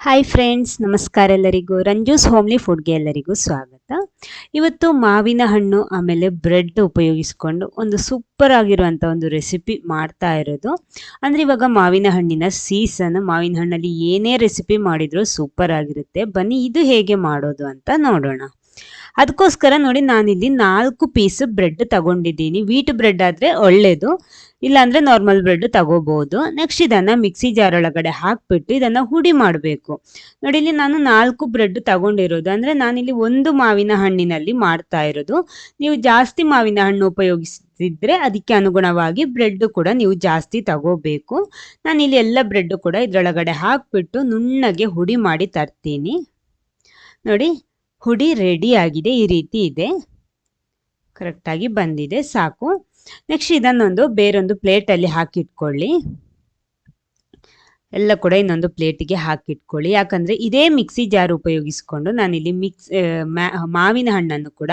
Hi friends ನಮಸ್ಕಾರ ಎಲ್ಲರಿಗೂ. ರಂಜೂಸ್ homely ಫುಡ್ಗೆ ಎಲ್ಲರಿಗೂ ಸ್ವಾಗತ. ಇವತ್ತು ಮಾವಿನ ಹಣ್ಣು, ಆಮೇಲೆ ಬ್ರೆಡ್ ಉಪಯೋಗಿಸ್ಕೊಂಡು ಒಂದು ಸೂಪರ್ ಆಗಿರುವಂಥ ಒಂದು ರೆಸಿಪಿ ಮಾಡ್ತಾ ಇರೋದು. ಅಂದರೆ ಇವಾಗ ಮಾವಿನ ಹಣ್ಣಿನ ಸೀಸನ್ ಮಾವಿನ ಹಣ್ಣಲ್ಲಿ ಏನೇ ರೆಸಿಪಿ ಮಾಡಿದರೂ ಸೂಪರ್ ಆಗಿರುತ್ತೆ. ಬನ್ನಿ, ಇದು ಹೇಗೆ ಮಾಡೋದು ಅಂತ ನೋಡೋಣ. ಅದಕ್ಕೋಸ್ಕರ ನೋಡಿ ನಾನಿಲ್ಲಿ ನಾಲ್ಕು ಪೀಸ್ ಬ್ರೆಡ್ ತಗೊಂಡಿದ್ದೀನಿ. ವೀಟ್ ಬ್ರೆಡ್ ಆದರೆ ಒಳ್ಳೆಯದು ಇಲ್ಲಾಂದರೆ ನಾರ್ಮಲ್ ಬ್ರೆಡ್ ತಗೋಬಹುದು ನೆಕ್ಸ್ಟ್ ಇದನ್ನು ಮಿಕ್ಸಿ ಜಾರ್ ಒಳಗಡೆ ಹಾಕ್ಬಿಟ್ಟು ಇದನ್ನು ಹುಡಿ ಮಾಡಬೇಕು. ನೋಡಿ, ಇಲ್ಲಿ ನಾನು ನಾಲ್ಕು ಬ್ರೆಡ್ ತಗೊಂಡಿರೋದು. ಅಂದರೆ ನಾನಿಲ್ಲಿ ಒಂದು ಮಾವಿನ ಹಣ್ಣಿನಲ್ಲಿ ಮಾಡ್ತಾ ಇರೋದು. ನೀವು ಜಾಸ್ತಿ ಮಾವಿನ ಹಣ್ಣು ಉಪಯೋಗಿಸ್ತಿದ್ರೆ ಅದಕ್ಕೆ ಅನುಗುಣವಾಗಿ ಬ್ರೆಡ್ ಕೂಡ ನೀವು ಜಾಸ್ತಿ ತಗೋಬೇಕು. ನಾನಿಲ್ಲಿ ಎಲ್ಲ ಬ್ರೆಡ್ ಕೂಡ ಇದರೊಳಗಡೆ ಹಾಕ್ಬಿಟ್ಟು ನುಣ್ಣಗೆ ಹುಡಿ ಮಾಡಿ ತರ್ತೀನಿ. ನೋಡಿ ಹುಡಿ ರೆಡಿ ಆಗಿದೆ, ಈ ರೀತಿ ಇದೆ. ಕರೆಕ್ಟಾಗಿ ಬಂದಿದೆ, ಸಾಕು. ನೆಕ್ಸ್ಟ್ ಇದನ್ನೊಂದು ಬೇರೊಂದು ಪ್ಲೇಟಲ್ಲಿ ಹಾಕಿಟ್ಕೊಳ್ಳಿ. ಎಲ್ಲ ಕೂಡ ಇನ್ನೊಂದು ಪ್ಲೇಟಿಗೆ ಹಾಕಿಟ್ಕೊಳ್ಳಿ. ಯಾಕಂದರೆ ಇದೇ ಮಿಕ್ಸಿ ಜಾರ್ ಉಪಯೋಗಿಸ್ಕೊಂಡು ನಾನಿಲ್ಲಿ ಮಿಕ್ಸ್ ಮಾವಿನ ಹಣ್ಣನ್ನು ಕೂಡ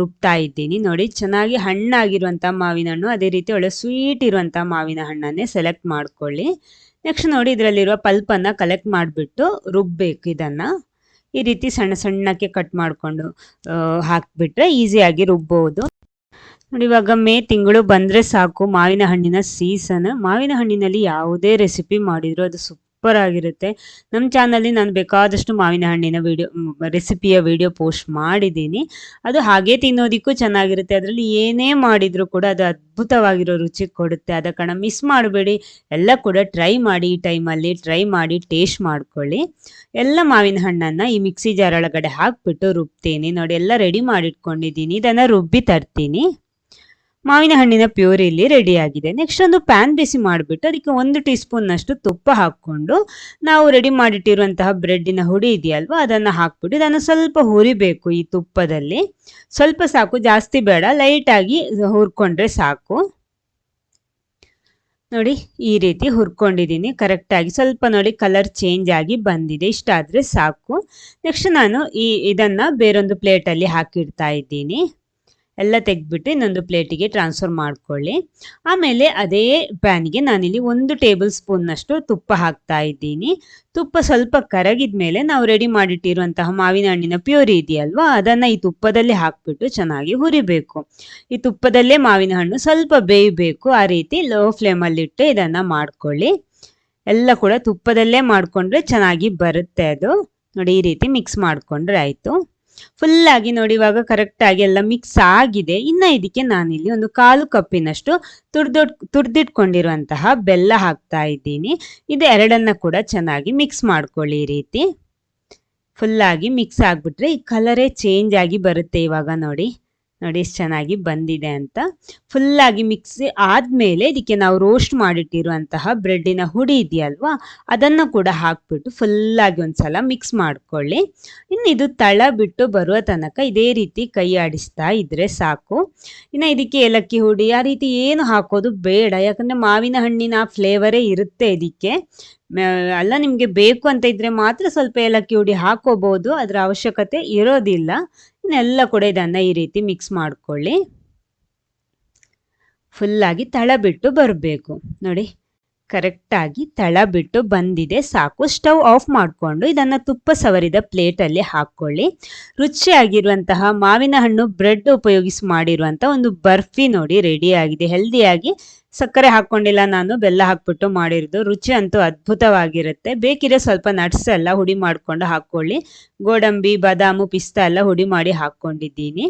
ರುಬ್ತಾ ಇದ್ದೀನಿ. ನೋಡಿ, ಚೆನ್ನಾಗಿ ಹಣ್ಣಾಗಿರುವಂಥ ಮಾವಿನ ಹಣ್ಣು, ಅದೇ ರೀತಿ ಒಳ್ಳೆ ಸ್ವೀಟ್ ಇರುವಂಥ ಮಾವಿನ ಹಣ್ಣನ್ನೇ ಸೆಲೆಕ್ಟ್ ಮಾಡ್ಕೊಳ್ಳಿ. ನೆಕ್ಸ್ಟ್ ನೋಡಿ, ಇದರಲ್ಲಿರುವ ಪಲ್ಪನ್ನು ಕಲೆಕ್ಟ್ ಮಾಡಿಬಿಟ್ಟು ರುಬ್ಬೇಕು ಇದನ್ನು. ಈ ರೀತಿ ಸಣ್ಣ ಸಣ್ಣಕ್ಕೆ ಕಟ್ ಮಾಡಿಕೊಂಡು ಹಾಕಿಬಿಟ್ರೆ ಈಸಿಯಾಗಿ ರುಬ್ಬೋದು. ನೋಡಿ, ಇವಾಗ ಮೇ ತಿಂಗಳು ಬಂದರೆ ಸಾಕು ಮಾವಿನ ಹಣ್ಣಿನ ಸೀಸನ್ ಮಾವಿನ ಹಣ್ಣಿನಲ್ಲಿ ಯಾವುದೇ ರೆಸಿಪಿ ಮಾಡಿದರೂ ಅದು ಸೂಪರ್ ಆಗಿರುತ್ತೆ. ನಮ್ಮ ಚಾನಲ್ಲಿ ನಾನು ಬೇಕಾದಷ್ಟು ಮಾವಿನ ಹಣ್ಣಿನ ವಿಡಿಯೋ ರೆಸಿಪಿಯ ವಿಡಿಯೋ ಪೋಸ್ಟ್ ಮಾಡಿದ್ದೀನಿ. ಅದು ಹಾಗೆ ತಿನ್ನೋದಿಕ್ಕೂ ಚೆನ್ನಾಗಿರುತ್ತೆ. ಅದರಲ್ಲಿ ಏನೇ ಮಾಡಿದರೂ ಕೂಡ ಅದು ಅದ್ಭುತವಾಗಿರೋ ರುಚಿ ಕೊಡುತ್ತೆ. ಆದ ಕಾರಣ ಮಿಸ್ ಮಾಡಬೇಡಿ. ಎಲ್ಲ ಕೂಡ ಟ್ರೈ ಮಾಡಿ, ಈ ಟೈಮಲ್ಲಿ ಟ್ರೈ ಮಾಡಿ, ಟೇಸ್ಟ್ ಮಾಡ್ಕೊಳ್ಳಿ. ಎಲ್ಲ ಮಾವಿನ ಹಣ್ಣನ್ನು ಈ ಮಿಕ್ಸಿ ಜಾರ್ ಒಳಗಡೆ ಹಾಕಿಬಿಟ್ಟು ರುಬ್ತೀನಿ. ನೋಡಿ, ಎಲ್ಲ ರೆಡಿ ಮಾಡಿಟ್ಕೊಂಡಿದ್ದೀನಿ. ಇದನ್ನು ರುಬ್ಬಿ ತರ್ತೀನಿ. ಮಾವಿನ ಹಣ್ಣಿನ ಪ್ಯೂರಿ ಇಲ್ಲಿ ರೆಡಿಯಾಗಿದೆ ನೆಕ್ಸ್ಟ್ ಒಂದು ಪ್ಯಾನ್ ಬಿಸಿ ಮಾಡಿಬಿಟ್ಟು ಅದಕ್ಕೆ ಒಂದು ಟೀ ಸ್ಪೂನ್ನಷ್ಟು ತುಪ್ಪ ಹಾಕ್ಕೊಂಡು ನಾವು ರೆಡಿ ಮಾಡಿಟ್ಟಿರುವಂತಹ ಬ್ರೆಡ್ಡಿನ ಹುಡಿ ಇದೆಯಲ್ವ, ಅದನ್ನು ಹಾಕ್ಬಿಟ್ಟು ಇದನ್ನು ಸ್ವಲ್ಪ ಹುರಿಬೇಕು ಈ ತುಪ್ಪದಲ್ಲಿ. ಸ್ವಲ್ಪ ಸಾಕು, ಜಾಸ್ತಿ ಬೇಡ ಲೈಟಾಗಿ ಹುರ್ಕೊಂಡ್ರೆ ಸಾಕು. ನೋಡಿ, ಈ ರೀತಿ ಹುರ್ಕೊಂಡಿದ್ದೀನಿ ಕರೆಕ್ಟಾಗಿ ಸ್ವಲ್ಪ ನೋಡಿ ಕಲರ್ ಚೇಂಜ್ ಆಗಿ ಬಂದಿದೆ ಇಷ್ಟಾದರೆ ಸಾಕು. ನೆಕ್ಸ್ಟ್ ನಾನು ಈ ಇದನ್ನು ಬೇರೊಂದು ಪ್ಲೇಟಲ್ಲಿ ಹಾಕಿಡ್ತಾ ಇದ್ದೀನಿ. ಎಲ್ಲ ತೆಗೆದ್ಬಿಟ್ಟು ಇನ್ನೊಂದು ಪ್ಲೇಟಿಗೆ ಟ್ರಾನ್ಸ್ಫರ್ ಮಾಡ್ಕೊಳ್ಳಿ. ಆಮೇಲೆ ಅದೇ ಪ್ಯಾನಿಗೆ ನಾನಿಲ್ಲಿ ಒಂದು ಟೇಬಲ್ ಸ್ಪೂನ್ನಷ್ಟು ತುಪ್ಪ ಹಾಕ್ತಾ ಇದ್ದೀನಿ. ತುಪ್ಪ ಸ್ವಲ್ಪ ಕರಗಿದ ಮೇಲೆ ನಾವು ರೆಡಿ ಮಾಡಿಟ್ಟಿರುವಂತಹ ಮಾವಿನ ಹಣ್ಣಿನ ಪ್ಯೂರಿ ಇದೆಯಲ್ವಾ, ಅದನ್ನು ಈ ತುಪ್ಪದಲ್ಲಿ ಹಾಕ್ಬಿಟ್ಟು ಚೆನ್ನಾಗಿ ಹುರಿಬೇಕು. ಈ ತುಪ್ಪದಲ್ಲೇ ಮಾವಿನ ಹಣ್ಣು ಸ್ವಲ್ಪ ಬೇಯಬೇಕು, ಆ ರೀತಿ ಲೋ ಫ್ಲೇಮಲ್ಲಿಟ್ಟು ಇದನ್ನು ಮಾಡ್ಕೊಳ್ಳಿ. ಎಲ್ಲ ಕೂಡ ತುಪ್ಪದಲ್ಲೇ ಮಾಡಿಕೊಂಡ್ರೆ ಚೆನ್ನಾಗಿ ಬರುತ್ತೆ ಅದು. ನೋಡಿ ಈ ರೀತಿ ಮಿಕ್ಸ್ ಮಾಡಿಕೊಂಡ್ರೆ ಆಯಿತು. ಫುಲ್ಲಾಗಿ ನೋಡಿ ಇವಾಗ ಕರೆಕ್ಟಾಗಿ ಎಲ್ಲ ಮಿಕ್ಸ್ ಆಗಿದೆ. ಇನ್ನ ಇದಕ್ಕೆ ನಾನಿಲ್ಲಿ ಒಂದು ಕಾಲು ಕಪ್ಪಿನಷ್ಟು ತುರ್ದೊಡ್ ತುರ್ದಿಟ್ಕೊಂಡಿರುವಂತಹ ಬೆಲ್ಲ ಹಾಕ್ತಾ ಇದ್ದೀನಿ. ಇದು ಎರಡನ್ನ ಕೂಡ ಚೆನ್ನಾಗಿ ಮಿಕ್ಸ್ ಮಾಡ್ಕೊಳ್ಳಿ ಈ ರೀತಿ. ಫುಲ್ಲಾಗಿ ಮಿಕ್ಸ್ ಆಗ್ಬಿಟ್ರೆ ಈ ಕಲರೇ ಚೇಂಜ್ ಆಗಿ ಬರುತ್ತೆ ಇವಾಗ ನೋಡಿ. ನೋಡಿ ಎಷ್ಟು ಚೆನ್ನಾಗಿ ಬಂದಿದೆ ಅಂತ. ಫುಲ್ಲಾಗಿ ಮಿಕ್ಸಿ ಆದಮೇಲೆ ಇದಕ್ಕೆ ನಾವು ರೋಸ್ಟ್ ಮಾಡಿಟ್ಟಿರುವಂತಹ ಬ್ರೆಡ್ಡಿನ ಹುಡಿ ಇದೆಯಲ್ವಾ, ಅದನ್ನು ಕೂಡ ಹಾಕ್ಬಿಟ್ಟು ಫುಲ್ಲಾಗಿ ಒಂದ್ಸಲ ಮಿಕ್ಸ್ ಮಾಡ್ಕೊಳ್ಳಿ. ಇನ್ನು ಇದು ತಳ ಬಿಟ್ಟು ಬರುವ ತನಕ ಇದೇ ರೀತಿ ಕೈ ಆಡಿಸ್ತಾ ಇದ್ರೆ ಸಾಕು. ಇನ್ನು ಇದಕ್ಕೆ ಏಲಕ್ಕಿ ಹುಡಿ, ಆ ರೀತಿ ಏನು ಹಾಕೋದು ಬೇಡ, ಯಾಕಂದರೆ ಮಾವಿನ ಹಣ್ಣಿನ ಫ್ಲೇವರೇ ಇರುತ್ತೆ ಇದಕ್ಕೆ. ಅಲ್ಲ ನಿಮಗೆ ಬೇಕು ಅಂತ ಇದ್ರೆ ಮಾತ್ರ ಸ್ವಲ್ಪ ಏಲಕ್ಕಿ ಹುಡಿ ಹಾಕೋಬಹುದು ಅದರ ಅವಶ್ಯಕತೆ ಇರೋದಿಲ್ಲ. ಇನ್ನೆಲ್ಲ ಕೂಡ ಇದನ್ನು ಈ ರೀತಿ ಮಿಕ್ಸ್ ಮಾಡ್ಕೊಳ್ಳಿ. ಫುಲ್ಲಾಗಿ ತಳ ಬಿಟ್ಟು ಬರಬೇಕು. ನೋಡಿ ಕರೆಕ್ಟಾಗಿ ತಳ ಬಿಟ್ಟು ಬಂದಿದೆ, ಸಾಕು. ಸ್ಟವ್ ಆಫ್ ಮಾಡಿಕೊಂಡು ಇದನ್ನು ತುಪ್ಪ ಸವರಿದ ಪ್ಲೇಟಲ್ಲಿ ಹಾಕ್ಕೊಳ್ಳಿ. ರುಚಿಯಾಗಿರುವಂತಹ ಮಾವಿನ ಹಣ್ಣು ಬ್ರೆಡ್ ಉಪಯೋಗಿಸಿ ಮಾಡಿರುವಂಥ ಒಂದು ಬರ್ಫಿ ನೋಡಿ ರೆಡಿಯಾಗಿದೆ ಹೆಲ್ದಿಯಾಗಿ ಸಕ್ಕರೆ ಹಾಕ್ಕೊಂಡಿಲ್ಲ ನಾನು, ಬೆಲ್ಲ ಹಾಕ್ಬಿಟ್ಟು ಮಾಡಿರೋದು. ರುಚಿ ಅಂತೂ ಅದ್ಭುತವಾಗಿರುತ್ತೆ. ಬೇಕಿದ್ರೆ ಸ್ವಲ್ಪ ನಟ್ಸ್ ಎಲ್ಲ ಹುಡಿ ಮಾಡಿಕೊಂಡು ಹಾಕ್ಕೊಳ್ಳಿ. ಗೋಡಂಬಿ, ಬಾದಾಮು ಪಿಸ್ತಾ ಎಲ್ಲ ಹುಡಿ ಮಾಡಿ ಹಾಕ್ಕೊಂಡಿದ್ದೀನಿ.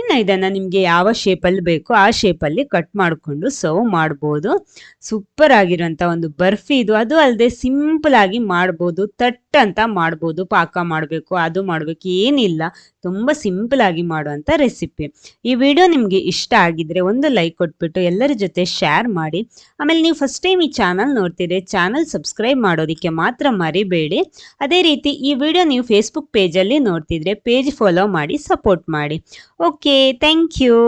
ಇನ್ನು ಇದನ್ನು ನಿಮಗೆ ಯಾವ ಶೇಪಲ್ಲಿ ಬೇಕೋ ಆ ಶೇಪಲ್ಲಿ ಕಟ್ ಮಾಡಿಕೊಂಡು ಸರ್ವ್ ಮಾಡ್ಬೋದು. ಸೂಪರ್ ಆಗಿರೋಂಥ ಒಂದು ಬರ್ಫಿ ಇದು, ಅದು ಅಲ್ಲದೆ ಸಿಂಪಲ್ ಆಗಿ ಮಾಡ್ಬೋದು, ತಟ್ ಅಂತ ಮಾಡ್ಬೋದು, ಪಾಕ ಮಾಡಬೇಕು, ಅದು ಮಾಡಬೇಕು, ಏನಿಲ್ಲ. ತುಂಬ ಸಿಂಪಲ್ ಆಗಿ ಮಾಡುವಂಥ ರೆಸಿಪಿ ಈ ವಿಡಿಯೋ ನಿಮಗೆ ಇಷ್ಟ ಆಗಿದ್ರೆ ಒಂದು ಲೈಕ್ ಕೊಟ್ಬಿಟ್ಟು ಎಲ್ಲರ ಜೊತೆ ಶೇರ್ ಮಾಡಿ. ಆಮೇಲೆ ನೀವು ಫಸ್ಟ್ ಟೈಮ್ ಈ ಚಾನಲ್ ನೋಡ್ತಿದ್ರೆ ಚಾನಲ್ ಸಬ್ಸ್ಕ್ರೈಬ್ ಮಾಡೋದಕ್ಕೆ ಮಾತ್ರ ಮರಿಬೇಡಿ. ಅದೇ ರೀತಿ ಈ ವಿಡಿಯೋ ನೀವು ಫೇಸ್ಬುಕ್ ಪೇಜಲ್ಲಿ ನೋಡ್ತಿದ್ರೆ ಪೇಜ್ ಫಾಲೋ ಮಾಡಿ ಸಪೋರ್ಟ್ ಮಾಡಿ. Okay thank you